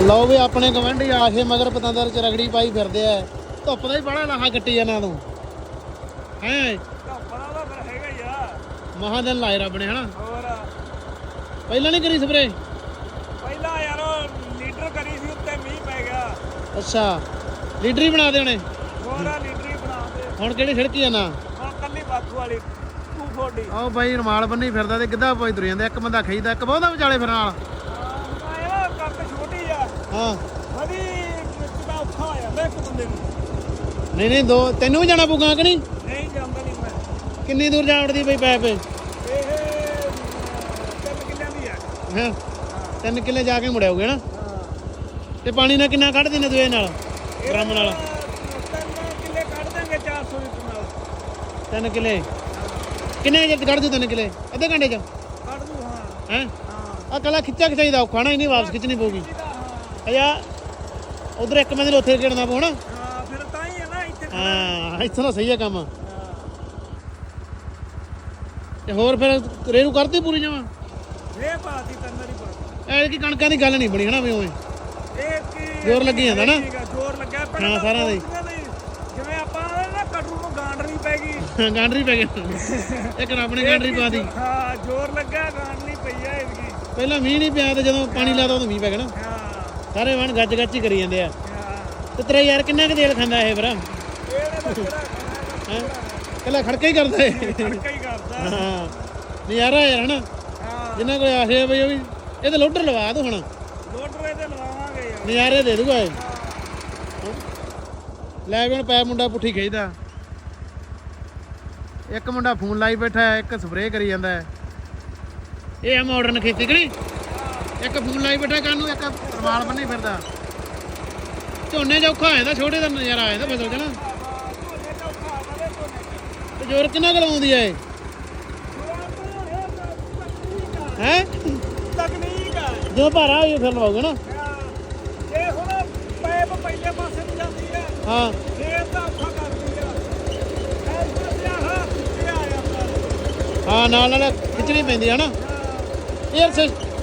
ਲਓ ਵੀ ਆਪਣੇ ਗਵੰਡੀ ਆਸ਼ੇ ਮਗਰ ਪਤੰਦਰ ਚ ਰਗੜੀ ਪਾਈ ਫਿਰਦੇ ਆ। ਧੁੱਪ ਦਾ ਹੀ ਬੜਾ ਲਾਹਾ ਕੱਟੀ ਜਾਣਾ ਤੂੰ ਹੈ? ਬੜਾ ਦਾ ਫਿਰ ਹੈਗਾ ਆ ਮਹਾਂ ਦਿਨ ਲਾਏ ਰੱਬ ਨੇ ਹਨਾ? ਹੋਰ। ਪਹਿਲਾਂ ਨਹੀਂ ਕਰੀ ਸਪਰੇ ਪਹਿਲਾਂ ਯਾਰ ਲੀਡਰ ਕਰੀ ਸੀ ਉੱਤੇ ਮੀਂਹ ਪੈ ਗਿਆ। ਅੱਛਾ। ਲੀਡਰ ਹੀ ਬਣਾ ਦੇਣੇ। ਹੋਰ ਆ ਲੀਡਰ ਹੀ ਬਣਾ ਦੇ। ਹੁਣ ਕਿਹੜੀ ਛਿੜਕੀ ਆ ਨਾ? ਹੁਣ ਕੱਲੀ ਬਾਥੂ ਵਾਲੀ 240 ਆਓ ਬਾਈ ਰਮਾਲ ਬੰਨੀ ਫਿਰਦਾ ਤੇ ਗਿੱਧਾ ਪਾਈ ਤੁਰ ਜਾਂਦਾ ਇੱਕ ਬੰਦਾ ਖਈਦਾ ਇੱਕ ਬਹੁਤਾ ਵਿਚਾਲੇ ਫਿਰਨ ਨਾਲ। ਯਾਰ ਹਾਂ ਮੈਂ ਬੰਦੇ ਨੂੰ ਨਹੀਂ ਨਹੀਂ ਦੋ ਤੈਨੂੰ ਵੀ ਜਾਣਾ ਪਊਗਾ ਕਿ ਨਹੀਂ? ਨਹੀਂ ਜਾਂਦਾ ਨਹੀਂ ਮੈਂ ਕਿੰਨੀ ਦੂਰ ਜਾ ਵੜਦੀ ਬਈ ਪੈਪ? ਇਹ ਤਿੰਨ ਕਿੱਲਿਆਂ ਦੀ ਆ ਹਾਂ? ਤਿੰਨ ਕਿੱਲੇ ਜਾ ਕੇ ਮੁੜਿਆਓਗੇ ਨਾ ਹਾਂ ਤੇ ਪਾਣੀ ਨਾਲ ਕਿੰਨਾ ਕੱਢ ਦਿੰਦੇ ਇਹ ਨਾਲ? ਡਰਮ ਨਾਲ? ਤਿੰਨ ਕਿੱਲੇ? ਕੱਢ ਦਾਂਗੇ 400 ਲੀਟਰ ਨਾਲ ਤਿੰਨ ਕਿੱਲੇ ਕਿੰਨੇ ਜੇ ਕੱਢ ਦੂ ਤਿੰਨ ਕਿੱਲੇ? ਅੱਧੇ ਘੰਟੇ ਚ? ਕੱਢ ਦੂ ਹਾਂ। ਹੈ? ਹਾਂ ਆ ਕੱਲਾ ਖਿੱਚਾ ਖਿਚਾਈ ਦਾ ਔਖਾ ਨਾ ਨਹੀਂ ਵਾਪਸ ਖਿੱਚਣੀ ਪਊਗੀ। ਹਾਂ ਅਜਾ ਉਧਰ ਇੱਕ ਨੂੰ ਉੱਥੇ ਖੇਡਣਾ ਪਊ ਨਾ ਹਾਂ ਫਿਰ ਤਾਂ ਹੀ ਹੈ ਨਾ ਇੱਥੇ। ਹਾਂ ਇੱਥੋਂ ਦਾ ਸਹੀ ਹੈ ਕੰਮ। ਤੇ ਹੋਰ ਫਿਰ ਰੇਰੂ ਕਰਤੀ ਪੂਰੀ ਜਮਾ? ਇਹ ਪਾਤੀ ਤੰਦਰ ਹੀ ਪਾਤੀ ਐ ਕਿ ਕਣਕਾਂ ਦੀ ਗੱਲ ਨਹੀਂ ਬਣੀ ਹਨਾ ਵੀ ਉਵੇਂ। ਇਹ ਕੀ ਜ਼ੋਰ ਲੱਗੀ ਜਾਂਦਾ ਨਾ? ਜ਼ੋਰ ਲੱਗਿਆ। ਪਰ ਹਾਂ, ਸਾਰਿਆਂ ਦਾ। ਜਿਵੇਂ ਆਪਾਂ ਨਾ ਕਟਰੂ ਨੂੰ ਗਾਂਡ ਨਹੀਂ ਪੈ ਗਈ। ਗਾਂਡਰੀ ਪੈ ਗਿਆ ਇੱਕ ਰੱਬ ਨੇ ਗਾਂਡਰੀ ਪਾ ਦੀ ਹਾਂ ਜ਼ੋਰ ਲੱਗਾ ਗਾਂਡ ਨਹੀਂ ਪਈ ਆ ਇਹਦੀ ਪਹਿਲਾਂ ਮੀਂਹ ਨਹੀਂ ਪਿਆ ਤੇ ਜਦੋਂ ਪਾਣੀ ਲਾਦਾ ਉਦੋਂ ਮੀਂਹ ਪੈ ਗਿਆ ਨਾ। ਸਾਰੇ ਵਣ ਗੱਜ ਗੱਜ ਹੀ ਕਰੀ ਜਾਂਦੇ ਆ। ਤੇ ਤੇਰਾ ਯਾਰ ਕਿੰਨਾ ਕੁ ਤੇਲ ਖਾਂਦਾ ਇਹ ਭਰਾ? ਕੱਲਾ ਖੜਕਾ ਹੀ ਕਰਦਾ ਏ ਖੜਕਾ ਹੀ ਕਰਦਾ। ਹਾਂ। ਨਜ਼ਾਰਾ ਯਾਰ ਹਨਾ? ਹਾਂ। ਜਿੰਨਾ ਕੋਈ ਆਸੇ ਆ ਬਈ ਉਹ ਵੀ ਇਹ ਤਾਂ ਲੋਡਰ ਲਵਾ ਦੋ ਹੁਣ। ਲੋਡਰ ਇਹਦੇ ਲਵਾਵਾਂਗੇ ਯਾਰ। ਨਜ਼ਾਰੇ ਦੇ ਦੂਗਾ ਇਹ। ਲੈ ਵੀ ਹੁਣ ਪੈ ਮੁੰਡਾ ਪੁੱਠੀ ਖਿੱਚਦਾ। ਇੱਕ ਮੁੰਡਾ ਫੋਨ ਲਾਈ ਬੈਠਾ ਹੈ ਇੱਕ ਸਪਰੇਅ ਕਰੀ ਜਾਂਦਾ ਹੈ। ਇਹ ਆ ਮਾਡਰਨ ਖੇਤੀ ਕਿ ਨਹੀਂ? ਇੱਕ ਫੋਨ ਲਾਈ ਬੈਠਾ ਕੰਨ ਨੂੰ ਇੱਕ ਰਮਾਲ ਬੰਨੀ ਫਿਰਦਾ। ਝੋਨੇ ਔਖਾ ਹੋ ਜਾਂਦਾ ਛੋਟੇ ਦਾ ਨਜ਼ਾਰਾ ਆ ਜਾਂਦਾ ਫਸਲ ਝੋਨੇ ਤੇ ਜ਼ੋਰ ਕਿੰਨਾ ਕੁ ਲਾਉਂਦੀ ਆ ਇਹ? ਹੈ? ਤਕਨੀਕ ਆ। ਜਦੋਂ ਭਾਰਾ ਹੋਈ ਫਿਰ ਲਵਾਓਗੇ ਨਾ। ਇਹ ਹੁਣ ਪਾਈਪ ਪਹਿਲੇ ਪਾਸੇ ਨੂੰ ਜਾਂਦੀ ਹੈ ਹਾਂ। ਫੇਰ ਤਾਂ ਔਖਾ ਕਰਦੀ ਆ। ਆ ਹਾਂ ਨਾਲ ਨਾਲ ਖਿੱਚਣੀ ਪੈਂਦੀ ਹੈ ਨਾ। ਇਹ ਸਿਸ ਜੱਟ ਵਾਲੀ ਜਾਂਦੀ ਆ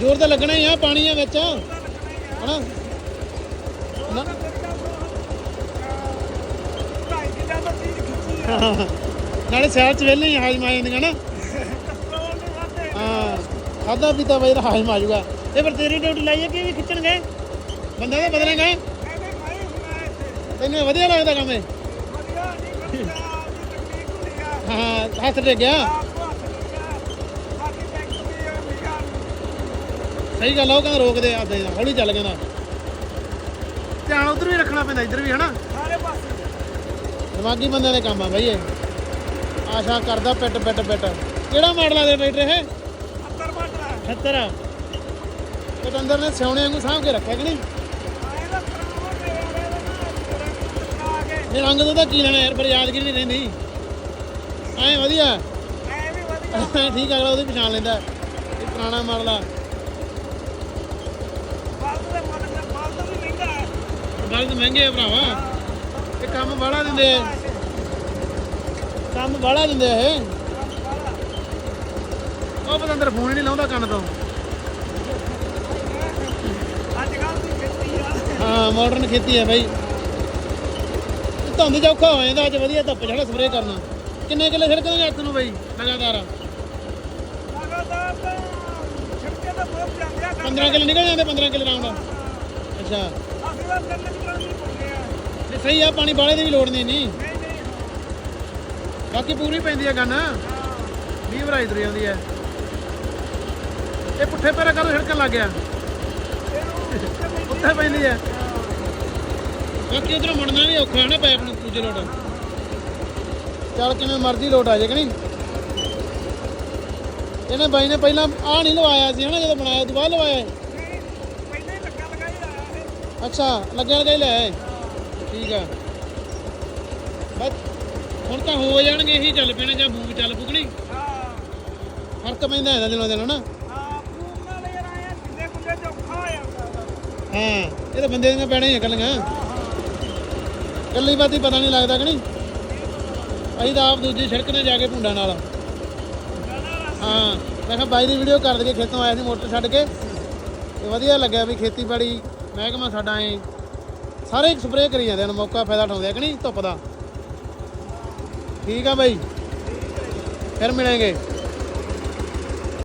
ਜ਼ੋਰ ਤਾਂ ਲੱਗਣਾ ਹੀ ਆ ਪਾਣੀ ਆ ਵਿੱਚ। ਉਹਦਾ ਹਨਾ ਨਾਲੇ ਸਿਆਲ ਚ ਵੇਲੇ ਹੀ ਹਾਜ਼ਮ ਆ ਜਾਂਦੀਆਂ ਨਾ। ਹਾਂ ਖਾਦਾ ਪੀਤਾ ਬਈ ਹਾਜ਼ਮ ਆ ਜਾਊਗਾ। ਇਹ ਫਿਰ ਤੇਰੀ ਡਿਊਟੀ ਲਾਈ ਹੈ ਕਿ ਇਹ ਵੀ ਖਿੱਚਣਗੇ ਬੰਦਾ ਤਾਂ ਬਦਲੇਗਾ ਕਹਿੰਦੇ ਤੈਨੂੰ ਵਧੀਆ ਲੱਗਦਾ ਕੰਮ ਇਹ? ਵਧੀਆ ਹਾਂ, ਹੱਥ ਟਿਕ ਗਿਆ ਆਪ ਨੂੰ ਹੱਥ ਲੱਗਿਆ ਸਾਡੀ ਫੈਕਟਰੀ ਆ ਨਿਗਾਹ ਸਹੀ ਗੱਲ ਆ ਉਹ ਕਹਿੰਦਾ ਰੋਕਦੇ ਆ ਦੇ ਹੌਲੀ ਚੱਲ ਕਹਿੰਦਾ। ਧਿਆਨ ਉਧਰ ਵੀ ਰੱਖਣਾ ਪੈਂਦਾ ਇੱਧਰ ਵੀ ਹਨਾ? ਸਾਰੇ ਪਾਸੇ। ਦਿਮਾਗੀ ਬੰਦਿਆਂ ਦੇ ਕੰਮ ਆ ਬਈ ਇਹ। ਆਸ਼ਾ ਕਰਦਾ ਪਿੱਟ ਪਿੱਟ ਪਿੱਟ। ਕਿਹੜਾ ਮਾਡਲ ਆ ਦੇ ਟਰੈਕਟਰ ਇਹ? ਅੰਦਰ ਮਟਰਾ 78 ਪਤੰਦਰ ਨੇ ਸਿਉਣੇ ਵਾਂਗੂ ਸਾਂਭ ਕੇ ਰੱਖਿਆ ਕਿ ਨਹੀਂ? ਇਹ ਰੰਗ ਤੋਂ ਤਾਂ ਕੀ ਲੈਣਾ ਯਾਰ ਪਰ ਯਾਦਗਿਰੀ ਨਹੀਂ ਰਹਿੰਦੀ। ਐ ਵਧੀਆ। ਐ ਵੀ ਵਧੀਆ। ਠੀਕ ਆ ਅਗਲਾ ਉਹਦੀ ਪਛਾਣ ਲੈਂਦਾ। ਇਹ ਪੁਰਾਣਾ ਮਾਡਲ ਆ ਬਲਦ ਦੇ ਮਨ ਦੇ ਬਲਦ ਵੀ ਮਹਿੰਗਾ ਹੈ ਬਲਦ ਮਹਿੰਗੇ ਆ ਭਰਾਵਾ। ਇਹ ਕੰਮ ਬਾਹਲਾ ਦਿੰਦੇ ਆ। ਕੰਮ ਬਾਹਲਾ ਦਿੰਦੇ ਆ ਇਹ। ਉਹ ਪਤੰਦਰ ਫੋਨ ਹੀ ਨਹੀਂ ਲਾਉਂਦਾ ਕੰਨ ਤੋਂ। ਅੱਜ ਕੱਲ ਦੀ ਖੇਤੀ ਆ ਹਾਂ ਮਾਡਰਨ ਖੇਤੀ ਹੈ ਬਾਈ। ਧੁੰਦ ਔਖਾ ਹੋ ਜਾਂਦਾ ਅੱਜ ਵਧੀਆ ਧੁੱਪ ਜਿਹੜਾ ਸਪਰੇਅ ਕਰਨਾ। ਕਿੰਨੇ ਕਿੱਲੇ ਛਿੜਕਦੇ ਹੱਥ ਨੂੰ ਬਾਈ? ਲਗਾਤਾਰ। ਲਗਾਤਾਰ ਛਿੜਕੇ ਤਾਂ ਬਹੁਤ ਜਾਂਦੇ ਆ। 15 ਕਿੱਲੇ ਨਿਕਲ ਜਾਂਦੇ 15 ਕਿੱਲੇ ਰਾਉਂਡ ਅੱਛਾ। ਤਾਂ ਨਹੀਂ ਆ ਤੇ ਸਹੀ ਆ ਪਾਣੀ ਬਾਲੇ ਦੀ ਵੀ ਲੋੜ ਨਹੀਂ ਨਹੀਂ ਨਹੀਂ ਨਹੀਂ। ਬਾਕੀ ਪੂਰੀ ਪੈਂਦੀ ਆ ਗੰਨ। 20 ਭਰਾਈ ਤੁਰ ਜਾਂਦੀ ਹੈ ਇਹ ਪੁੱਠੇ ਪੈਰਾਂ ਕਦੋਂ ਛਿੜਕਣ ਲੱਗ ਗਿਆ? ਉੱਥੇ ਪੈਂਦੀ ਹੈ। ਬਾਕੀ ਉਧਰੋਂ ਮੁੜਨਾ ਵੀ ਔਖਾ ਹੈ ਨਾ ਪੈਪ ਨੂੰ ਦੂਜੇ ਲੋਟ। ਚੱਲ ਕਿਵੇਂ ਮਰਜ਼ੀ ਲੋਟ ਆ ਜਾਏ ਕਿ ਨਹੀਂ? ਇਹਨੇ ਬਾਈ ਨੇ ਪਹਿਲਾਂ ਆਹ ਨਹੀਂ ਲਵਾਇਆ ਸੀ ਹਨਾ ਜਦੋਂ ਬਣਾਇਆ ਉਦੋਂ ਬਾਅਦ ਲਵਾਇਆ ਇਹ। ਨਹੀਂ ਪਹਿਲੇ ਹੀ ਲੱਗਾ ਲਗਾਈ ਅੱਛਾ ਲੱਗਿਆ ਲਗਾਈ ਲੈ ਆਏ। ਠੀਕ ਆ। ਬਸ ਹੁਣ ਤਾਂ ਹੋ ਜਾਣਗੇ ਇਹੀ ਚੱਲ ਪੈਣੇ ਜਾਂ ਬੂਬ ਚੱਲ ਪੁਗਣੀ ਹਾਂ। ਫ਼ਰਕ ਪੈਂਦਾ ਇਹਦਾ ਦਿਨੋਂ ਦਿਨ ਹਨਾ? ਹਾਂ ਇਹ ਤਾਂ ਬੰਦੇ ਦੀਆਂ ਪੈਣੇ ਹੀ ਹਾਂ ਕੱਲੀ ਬਾਤੀ ਪਤਾ ਨਹੀਂ ਲੱਗਦਾ ਕਿ ਨਹੀਂ ਅਸੀਂ ਤਾਂ ਆਪ ਦੂਜੀ ਸੜਕ ਤੇ ਜਾ ਕੇ ਭੁੰਡਾ ਨਾਲ। ਹਾਂ ਮੈਂ ਕਿਹਾ ਬਾਈ ਦੀ ਵੀਡੀਓ ਕਰ ਦਈਏ ਖੇਤੋਂ ਆਇਆ ਸੀ ਮੋਟਰ ਛੱਡ ਕੇ। ਤੇ ਵਧੀਆ ਲੱਗਿਆ ਵੀ ਖੇਤੀਬਾੜੀ ਮਹਿਕਮਾ ਸਾਡਾ ਐ ਸਾਰੇ ਸਪਰੇਅ ਕਰੀ ਜਾਂਦੇ ਹਨ, ਮੌਕਾ ਫਾਇਦਾ ਉਠਾਉਂਦੇ ਆ ਕਿ ਨਹੀਂ? ਧੁੱਪ ਦਾ। ਠੀਕ ਆ ਬਾਈ। ਫਿਰ ਮਿਲਾਂਗੇ।